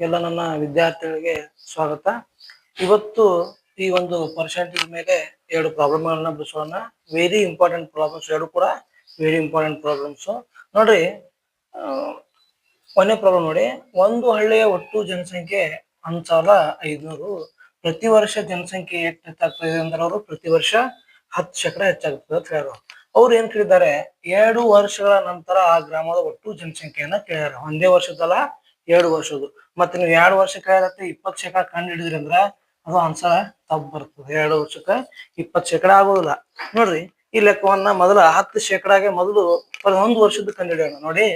ಎಲ್ಲ ನನ್ನ ವಿದ್ಯಾರ್ಥಿಗಳಿಗೆ ಸ್ವಾಗತ. ಇವತ್ತು ಈ ಒಂದು ಪರ್ಸೆಂಟೇಜ್ ಮೇಲೆ ಎರಡು ಪ್ರಾಬ್ಲಮ್ಗಳನ್ನ ಬಿಡಿಸೋಣ. ವೆರಿ ಇಂಪಾರ್ಟೆಂಟ್ ಪ್ರಾಬ್ಲಮ್ಸ್ ಎರಡು ಕೂಡ ವೆರಿ ಇಂಪಾರ್ಟೆಂಟ್ ಪ್ರಾಬ್ಲಮ್ಸ್ ನೋಡ್ರಿ ಒಂದೇ ಪ್ರಾಬ್ಲಮ್ ನೋಡಿ. ಒಂದು ಹಳ್ಳಿಯ ಒಟ್ಟು ಜನಸಂಖ್ಯೆ ಒಂದ್ ಸಾವಿರದ ಐದುನೂರು. ಪ್ರತಿ ವರ್ಷ ಜನಸಂಖ್ಯೆ ಎಷ್ಟು ಹೆಚ್ಚಾಗ್ತದೆ ಅಂದ್ರೆ ಅವರು ಪ್ರತಿ ವರ್ಷ ಹತ್ತು ಶೇಕಡ ಹೆಚ್ಚಾಗ್ತದೆ ಅಂತ ಹೇಳೋರು ಅವ್ರು ಏನ್ ಕೇಳಿದ್ದಾರೆ? ಎರಡು ವರ್ಷಗಳ ನಂತರ ಆ ಗ್ರಾಮದ ಒಟ್ಟು ಜನಸಂಖ್ಯೆಯನ್ನ ಕೇಳ್ಯಾರ. ಒಂದೇ ವರ್ಷದಲ್ಲ ಎರಡು ವರ್ಷದ್ದು. ಮತ್ತೆ ನೀವು ಎರಡು ವರ್ಷ ಆಗತ್ತೆ, ಇಪ್ಪತ್ತು ಶೇಕಡ ಕಂಡು ಹಿಡಿದ್ರಿ ಅಂದ್ರ ಅದು ಆನ್ಸರ್ ತಪ್ಪು ಬರ್ತದೆ. ಎರಡು ವರ್ಷಕ್ಕೆ ಇಪ್ಪತ್ತು ಶೇಕಡ ಆಗೋದಿಲ್ಲ. ನೋಡ್ರಿ, ಈ ಲೆಕ್ಕವನ್ನ ಮೊದಲ ಹತ್ತು ಶೇಕಡಾಗೆ ಮೊದಲು ಒಂದು ವರ್ಷದ ಕಂಡು ಹಿಡಿಯೋಣ. ನೋಡಿ,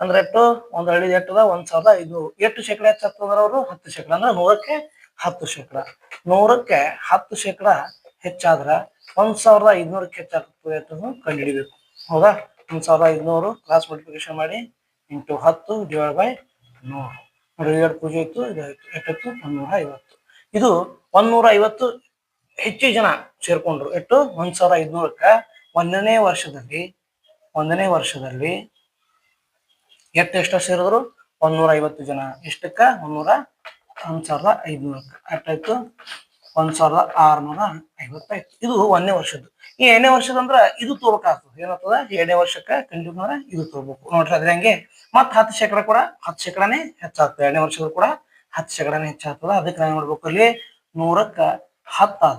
ಅಂದ್ರೆ ಎಷ್ಟು? ಒಂದ್ ಹಳ್ಳಿ ಎಟ್ಟದ ಒಂದ್ ಸಾವಿರದ ಐದ್ನೂರು. ಎಷ್ಟು ಶೇಕಡ ಹೆಚ್ಚಾಗ್ತದ್ರ ಅವರು ಹತ್ತು ಶೇಕಡ. ಅಂದ್ರೆ ನೂರಕ್ಕೆ ಹತ್ತು ಶೇಕಡ. ನೂರಕ್ಕೆ ಹತ್ತು ಶೇಕಡ ಹೆಚ್ಚಾದ್ರ ಒಂದ್ ಸಾವಿರದ ಐದ್ನೂರಕ್ಕೆ ಹೆಚ್ಚಾಗ್ತದೆ ಅಂತ ಕಂಡುಹಿಡಿಬೇಕು ಹೌದಾ? ಒಂದ್ ಸಾವಿರದ ಐದ್ನೂರು ಕ್ಲಾಸ್ ಮಾಡಿ ಇಂಟು ಹತ್ತು ಡಿವೈಡ್ ಬೈ ನೂರು ನೋಡಿ ಎರಡು ಪೂಜೆ ಇತ್ತು, ಇದು ಆಯ್ತು. ಎಷ್ಟಿತ್ತು? ಒಂದೂರ ಐವತ್ತು ಇದು ಒಂದೂರ ಐವತ್ತು ಹೆಚ್ಚು ಜನ ಸೇರ್ಕೊಂಡ್ರು. ಎಷ್ಟು? ಒಂದ್ ಸಾವಿರ ಐದ್ನೂರಕ್ಕ. ಒಂದನೇ ವರ್ಷದಲ್ಲಿ ಒಂದನೇ ವರ್ಷದಲ್ಲಿ ಎಷ್ಟು ಎಷ್ಟು ಸೇರಿದ್ರು ಒಂದೂರ ಐವತ್ತು ಜನ. ಎಷ್ಟಕ್ಕ? ಒಂದೂರ ಒಂದ್ ಸಾವಿರದ ಐದ್ನೂರಕ್ಕ. ಅಷ್ಟಾಯ್ತು. ಒಂದ್ ಸಾವಿರದ ಆರ್ನೂರ ಐವತ್ತಾಯ್ತು ಇದು ಒಂದನೇ ವರ್ಷದ್ದು. ಈ ಎರಡನೇ ವರ್ಷದ ಅಂದ್ರ ಇದು ತೋರ್ಬೇಕಾಗ್ತದೆ. ಏನಾಗ್ತದ? ಎರಡನೇ ವರ್ಷಕ್ಕ ಕಂಟಿನ್ಯೂ ಇದು ತೋರ್ಬೇಕು. ನೋಡ್ರಿ ಅದ್ರ ಹಂಗೆ. ಮತ್ತ್ ಹತ್ತು ಶೇಕಡ ಕೂಡ, ಹತ್ತು ಶೇಕಡನೇ ಹೆಚ್ಚಾಗ್ತದೆ. ಎರಡನೇ ವರ್ಷದ ಕೂಡ ಹತ್ತು ಶೇಕಡನೇ ಹೆಚ್ಚಾಗ್ತದ. ಅದಕ್ಕೆ ನಾವ್ ನೋಡ್ಬೇಕು ಅಲ್ಲಿ ನೂರಕ್ಕ ಹತ್ತು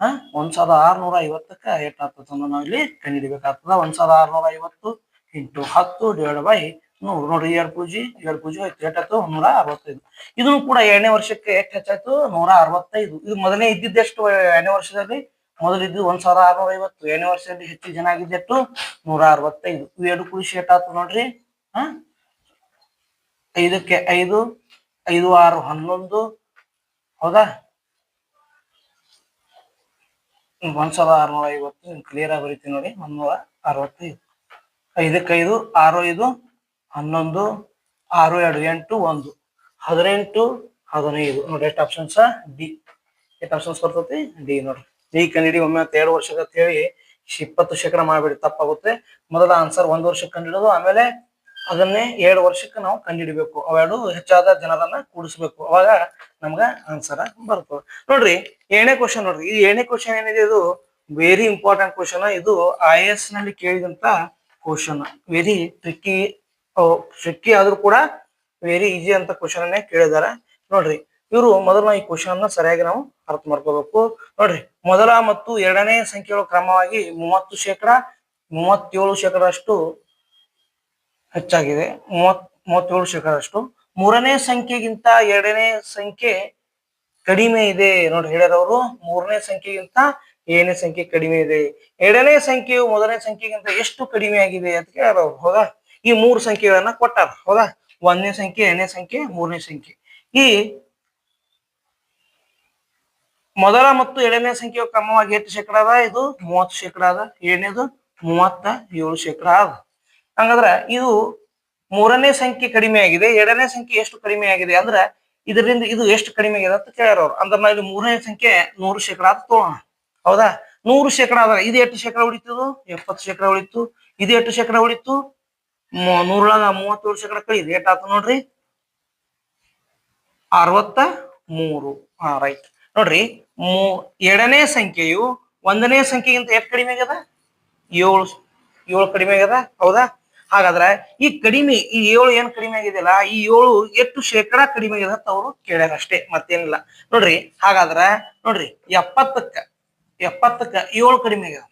ಹ ಒಂದ್ ಸಾವಿರದ ಆರ್ನೂರ ಐವತ್ತಕ್ಕ ಎಷ್ಟಾಗ್ತದೆ ನಾವು ಇಲ್ಲಿ ಕಂಡಿಡಿಬೇಕಾಗ್ತದ ಒಂದ್ ಸಾವಿರದ ಆರ್ನೂರ ಐವತ್ತು ಇಂಟು ಹತ್ತು ಡಿವೈಡ್ ಬೈ ನೂರು ನೋಡ್ರಿ ಎರಡು ಪೂಜಿ ಎರಡು ಪೂಜಿ ಎಷ್ಟಾಯ್ತು ನೂರ ಅರವತ್ತೈದು. ಇದನ್ನು ಕೂಡ ಎರಡನೇ ವರ್ಷಕ್ಕೆ ಎಷ್ಟು ಹೆಚ್ಚಾಯ್ತು ನೂರ ಅರವತ್ತೈದು. ಇದು ಮೊದಲನೇ ಇದ್ದಿದ್ದೆಷ್ಟು ಎರಡನೇ ವರ್ಷದಲ್ಲಿ? ಮೊದಲಿದ್ದು ಒಂದ್ ಸಾವಿರದ ಆರ್ನೂರ ಐವತ್ತು. ಎರಡನೇ ವರ್ಷದಲ್ಲಿ ಹೆಚ್ಚು ಜನ ಆಗಿದ್ದೆಷ್ಟು ನೂರ ಅರವತ್ತೈದು. ಎರಡು ಕುಡಿಸಿ ಎಷ್ಟಾಯ್ತು ನೋಡ್ರಿ. ಹಾ? ಐದಕ್ಕೆ ಐದು ಐದು ಆರು ಹನ್ನೊಂದು. ಹೌದಾ? ಒಂದ್ ಸಾವಿರದ ಆರ್ನೂರ ಐವತ್ತು. ಕ್ಲಿಯರ್ ಆಗಿ ಬರೀತೀನಿ ನೋಡಿ. ಮುನ್ನೂರ ಅರವತ್ತೈದು. ಐದಕ್ಕೆ ಐದು, ಆರು ಐದು. ಹನ್ನೊಂದು, ಆರು, ಎರಡು, ಎಂಟು, ಒಂದು. ಹದಿನೆಂಟು, ಹದಿನೈದು. ನೋಡಿ, ಎಷ್ಟು ಆಪ್ಷನ್ಸ್ ಡಿ ಎಷ್ಟು ಆಪ್ಷನ್ಸ್ ಬರ್ತೈತಿ? ಡಿ ನೋಡ್ರಿ. ಡಿ ಕಂಡಿಡಿ ಒಮ್ಮೆ ಎರಡು ವರ್ಷಕ್ಕೆ ಅಂತ ಹೇಳಿ ಇಪ್ಪತ್ತು ಶೇಕಡ ಮಾಡಬೇಡಿ, ತಪ್ಪಾಗುತ್ತೆ. ಮೊದಲ ಆನ್ಸರ್ ಒಂದು ವರ್ಷಕ್ಕೆ ಕಂಡಿಡೋದು ಆಮೇಲೆ ಅದನ್ನೇ ಎರಡು ವರ್ಷಕ್ಕೆ ನಾವು ಕಂಡಿಡಿಬೇಕು ಅವೆರಡು ಹೆಚ್ಚಾದ ಜನರನ್ನ ಕೂಡಿಸ್ಬೇಕು. ಅವಾಗ ನಮ್ಗ ಆನ್ಸರ್ ಬರ್ತದೆ. ನೋಡ್ರಿ ಏನೇ ಕ್ವಶನ್ ನೋಡ್ರಿ. ಈ ಏನೇ ಕ್ವಶನ್ ಏನಿದೆ ಇದು? ವೆರಿ ಇಂಪಾರ್ಟೆಂಟ್ ಕ್ವಶನ್ ಇದು ಐ ನಲ್ಲಿ ಕೇಳಿದಂತ ಕ್ವಶನ್ ವೆರಿ ಟ್ರಿಕ್ಕಿ ಟ್ರಿಕ್ಕಿ ಆದ್ರೂ ಕೂಡ ವೆರಿ ಈಸಿ ಅಂತ ಕ್ವಶನ್ ಅನ್ನೇ ಕೇಳಿದಾರೆ ನೋಡ್ರಿ, ಇವರು ಮೊದಲು ಈ ಕ್ವಶನ್ ಅನ್ನ ಸರಿಯಾಗಿ ನಾವು ಅರ್ಥ ಮಾಡ್ಕೋಬೇಕು. ನೋಡ್ರಿ, ಮೊದಲ ಮತ್ತು ಎರಡನೇ ಸಂಖ್ಯೆಗಳ ಕ್ರಮವಾಗಿ ಮೂವತ್ತು ಶೇಕಡ, ಮೂವತ್ತೇಳು ಶೇಕಡಷ್ಟು ಹೆಚ್ಚಾಗಿದೆ. ಮೂವತ್ ಮೂವತ್ತೇಳು ಶೇಕಡಷ್ಟು ಮೂರನೇ ಸಂಖ್ಯೆಗಿಂತ ಎರಡನೇ ಸಂಖ್ಯೆ ಕಡಿಮೆ ಇದೆ. ನೋಡಿ ಹೇಳ್ಯಾರವರು ಮೂರನೇ ಸಂಖ್ಯೆಗಿಂತ ಏಳನೇ ಸಂಖ್ಯೆ ಕಡಿಮೆ ಇದೆ. ಎರಡನೇ ಸಂಖ್ಯೆಯು ಮೊದಲನೇ ಸಂಖ್ಯೆಗಿಂತ ಎಷ್ಟು ಕಡಿಮೆ ಆಗಿದೆ ಅಂತ ಕೇಳ್ಯಾರ ಅವ್ರು. ಹೌದಾ? ಈ ಮೂರು ಸಂಖ್ಯೆಗಳನ್ನ ಕೊಟ್ಟಾರ. ಹೌದಾ? ಒಂದನೇ ಸಂಖ್ಯೆ, ಎರಡನೇ ಸಂಖ್ಯೆ, ಮೂರನೇ ಸಂಖ್ಯೆ. ಈ ಮೊದಲ ಮತ್ತು ಎರಡನೇ ಸಂಖ್ಯೆಯ ಕ್ರಮವಾಗಿ ಎಷ್ಟು ಶೇಕಡ ಅದ? ಇದು ಮೂವತ್ತು ಶೇಕಡ ಅದ. ಎರಡನೇದು ಮೂವತ್ತ ಏಳು ಶೇಕಡ ಅದ. ಹಂಗಂದ್ರ ಇದು ಮೂರನೇ ಸಂಖ್ಯೆ ಕಡಿಮೆ ಆಗಿದೆ. ಎರಡನೇ ಸಂಖ್ಯೆ ಎಷ್ಟು ಕಡಿಮೆ ಆಗಿದೆ ಅಂದ್ರ ಇದರಿಂದ ಇದು ಎಷ್ಟು ಕಡಿಮೆ ಆಗಿದೆ ಅಂತ ಕೇಳ್ಯಾರ ಅವ್ರು. ಅಂದ್ರೆ ನಾವು ಇಲ್ಲಿ ಮೂರನೇ ಸಂಖ್ಯೆ ನೂರು ಶೇಕಡ ಅಂತ ತೋಣ ಹೌದಾ? ನೂರು ಶೇಕಡ ಅದ. ಇದು ಎಷ್ಟು ಶೇಕಡ ಉಳಿತು ಎಪ್ಪತ್ತು ಶೇಕಡ ಉಳಿತು. ಇದು ಎಷ್ಟು ಶೇಕಡ ಉಳಿತು? ನೂರೊಳಗ ಮೂವತ್ತೇಳು ಶೇಕಡ ಕಳಿದು ರೇಟ್ ಆತ ನೋಡ್ರಿ. ಅರವತ್ತ ಮೂರು. ಹಾ ರೈಟ್ ನೋಡ್ರಿ, ಮೂ, ಎರಡನೇ ಸಂಖ್ಯೆಯು ಒಂದನೇ ಸಂಖ್ಯೆಗಿಂತ ಎಷ್ಟು ಕಡಿಮೆ ಆಗ್ಯದ? ಏಳು ಏಳು ಕಡಿಮೆ ಆಗ್ಯದ? ಹೌದಾ? ಹಾಗಾದ್ರೆ ಈ ಕಡಿಮೆ, ಈ ಏಳು ಏನ್ ಕಡಿಮೆ ಆಗಿದೆಯಲ್ಲ, ಈ ಏಳು ಎಷ್ಟು ಶೇಕಡ ಕಡಿಮೆ ಆಗಿದೆ ಅಂತ ಅವರು ಕೇಳ್ಯಾರ ಅಷ್ಟೇ, ಮತ್ತೇನಿಲ್ಲ. ನೋಡ್ರಿ, ಹಾಗಾದ್ರ, ನೋಡ್ರಿ, ಎಪ್ಪತ್ತಕ್ಕ ಎಪ್ಪತ್ತಕ್ಕ ಏಳು ಕಡಿಮೆ ಆಗ್ಯದ?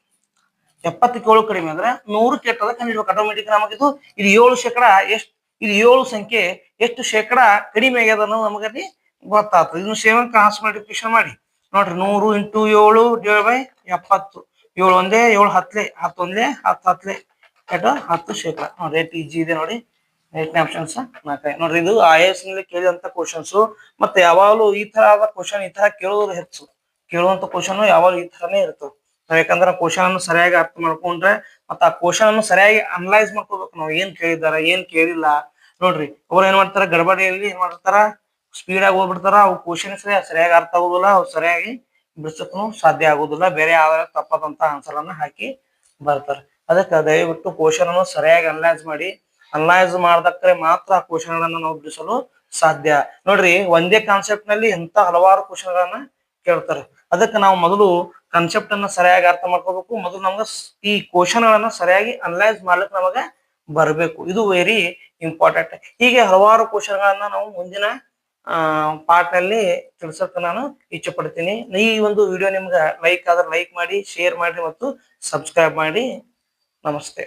ಎಪ್ಪತ್ತಕ್ಕೆ ಏಳು ಕಡಿಮೆ ಅಂದ್ರೆ ನೂರು ಕೆಟ್ಟದ ಕಂಡಿಡ್ಬೇಕು ಆಟೋಮೆಟಿಕ್ ನಮಗಿದು ಇದು ಏಳು ಶೇಕಡ ಎಷ್ಟು ಇದು ಏಳು ಸಂಖ್ಯೆ ಎಷ್ಟು ಶೇಕಡ ಕಡಿಮೆ ಆಗ್ಯದ ಅನ್ನೋದು ನಮಗಲ್ಲಿ ಗೊತ್ತಾಗ್ತದೆ. ಇದನ್ನು ಸೇವನ್ ಕ್ರಾಸ್ ಮಲ್ಟಿಪ್ಲಿಕೇಶನ್ ಮಾಡಿ. ನೋಡ್ರಿ ನೂರು ಇಂಟು ಏಳು ಡಿವೈಡ್ ಬೈ ಎಪ್ಪತ್ತು. ಏಳು ಒಂದೇ, ಏಳು ಹತ್ತಲೆ ಹತ್ತು ಒಂದೇ, ಹತ್ತು ಹತ್ತಲೆ ಕೆಟ್ಟ ಹತ್ತು ಶೇಕಡ. ನೋಡ್ರಿ ಏಟ್ ಈಜಿ ಇದೆ ನೋಡಿ. ಏಟ್ನೇ ಆಪ್ಷನ್ಸ್ ನಾಲ್ಕೈದು. ನೋಡ್ರಿ, ಇದು ಐ ಎಸ್ನಲ್ಲಿ ಕೇಳಿದಂತ ಕ್ವಶನ್ಸ್ ಮತ್ತೆ ಯಾವಾಗಲೂ ಈ ತರ ಆದ ಕ್ವಶನ್ ಈ ತರ ಕೇಳೋದು ಹೆಚ್ಚು. ಕೇಳುವಂತ ಕ್ವಶನ್ ಯಾವಾಗಲೂ ಈ ತರನೇ ಇರ್ತವೆ ನಾವ್ ಯಾಕಂದ್ರೆ ಕ್ವಶನ್ ಅನ್ನು ಸರಿಯಾಗಿ ಅರ್ಥ ಮಾಡ್ಕೊಂಡ್ರೆ ಮತ್ತ ಆ ಕ್ವಶನ್ ಅನ್ನು ಸರಿಯಾಗಿ ಅನಲೈಸ್ ಮಾಡ್ಕೋಬೇಕು ನಾವು ಏನ್ ಕೇಳಿದಾರ ಏನ್ ಕೇಳಿಲ್ಲ. ನೋಡ್ರಿ, ಅವ್ರು ಏನ್ ಮಾಡ್ತಾರ ಗಡಬಡಿಯಲ್ಲಿ ಏನ್ ಮಾಡ್ತಾರ? ಸ್ಪೀಡ್ ಆಗಿ ಹೋಗ್ಬಿಡ್ತಾರ ಅವು ಕ್ವಶನ್ ಸರಿಯಾಗಿ ಅರ್ಥ ಆಗುದಿಲ್ಲ ಅವು ಸರಿಯಾಗಿ ಬಿಡ್ಸಕ್ನು ಸಾಧ್ಯ ಆಗುದಿಲ್ಲ. ಬೇರೆ ಯಾವ ತಪ್ಪದಂತ ಆನ್ಸರ್ ಅನ್ನ ಹಾಕಿ ಬರ್ತಾರೆ. ಅದಕ್ಕೆ ದಯವಿಟ್ಟು ಕ್ವಶನ್ ಅನ್ನು ಸರಿಯಾಗಿ ಅನಲೈಸ್ ಮಾಡಿ. ಅನಲೈಸ್ ಮಾಡ್ದಕ್ರೆ ಮಾತ್ರ ಆ ಕ್ವಶನ್ ಗಳನ್ನ ನಾವು ಬಿಡಿಸಲು ಸಾಧ್ಯ. ನೋಡ್ರಿ, ಒಂದೇ ಕಾನ್ಸೆಪ್ಟ್ನಲ್ಲಿ ಎಂತ ಹಲವಾರು ಕ್ವಶನ್ ಗಳನ್ನ ಕೇಳ್ತಾರೆ. ಅದಕ್ಕೆ ನಾವು ಮೊದಲು ಕಾನ್ಸೆಪ್ಟ್ ಅನ್ನ ಸರಿಯಾಗಿ ಅರ್ಥ ಮಾಡ್ಕೋಬೇಕು. ಮೊದಲು ನಮ್ಗ ಈ ಕ್ವಶನ್ ಗಳನ್ನ ಸರಿಯಾಗಿ ಅನಲೈಸ್ ಮಾಡ್ಲಿಕ್ಕೆ ನಮಗ ಬರಬೇಕು. ಇದು ವೆರಿ ಇಂಪಾರ್ಟೆಂಟ್ ಹೀಗೆ ಹಲವಾರು ಕ್ವಶನ್ ಗಳನ್ನ ನಾವು ಮುಂದಿನ ಪಾರ್ಟ್ನಲ್ಲಿ ತಿಳ್ಸಕ್ಕೆ ನಾನು ಇಚ್ಛೆ ಪಡ್ತೀನಿ ಈ ಒಂದು ವಿಡಿಯೋ ನಿಮ್ಗೆ ಲೈಕ್ ಆದ್ರೆ ಲೈಕ್ ಮಾಡಿ ಶೇರ್ ಮಾಡಿ ಮತ್ತು ಸಬ್ಸ್ಕ್ರೈಬ್ ಮಾಡಿ. ನಮಸ್ತೆ.